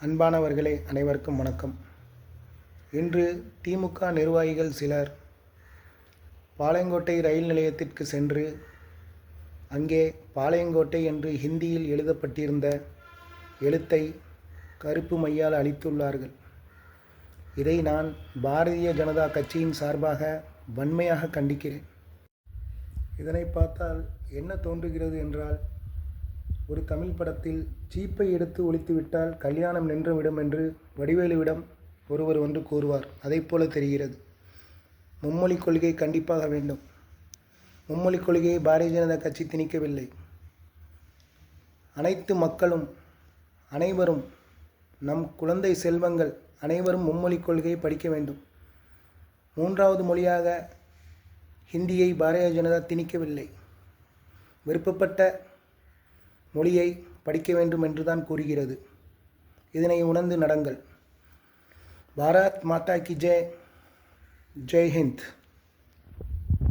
அன்பானவர்களே அனைவருக்கும் வணக்கம். இன்று திமுக நிர்வாகிகள் சிலர் பாளையங்கோட்டை ரயில் நிலையத்திற்கு சென்று அங்கே பாளையங்கோட்டை என்று ஹிந்தியில் எழுதப்பட்டிருந்த எழுத்தை கருப்பு மையால் அழித்துள்ளார்கள் இதை நான் பாரதிய ஜனதா கட்சியின் சார்பாக வன்மையாக கண்டிக்கிறேன். இதனை பார்த்தால் என்ன தோன்றுகிறது என்றால் ஒரு தமிழ் படத்தில் சீப்பை எடுத்து ஒழித்துவிட்டால் கல்யாணம் நின்றுவிடும் என்று வடிவேலுவிடம் ஒருவர் ஒன்று கூறுவார். அதை போல தெரிகிறது. மும்மொழி கொள்கை கண்டிப்பாக வேண்டும். மும்மொழி கொள்கையை பாரதிய ஜனதா கட்சி திணிக்கவில்லை. அனைத்து மக்களும் அனைவரும் நம் குழந்தை செல்வங்கள் அனைவரும் மும்மொழி கொள்கையை படிக்க வேண்டும். மூன்றாவது மொழியாக ஹிந்தியை பாரதிய ஜனதா திணிக்கவில்லை. விருப்பப்பட்ட மொழியை படிக்க வேண்டும் என்று தான் கூறுகிறது. இதனை உணர்ந்து நடங்கள். பாரத் மாதா கி ஜெய். ஜெய் ஹிந்த்.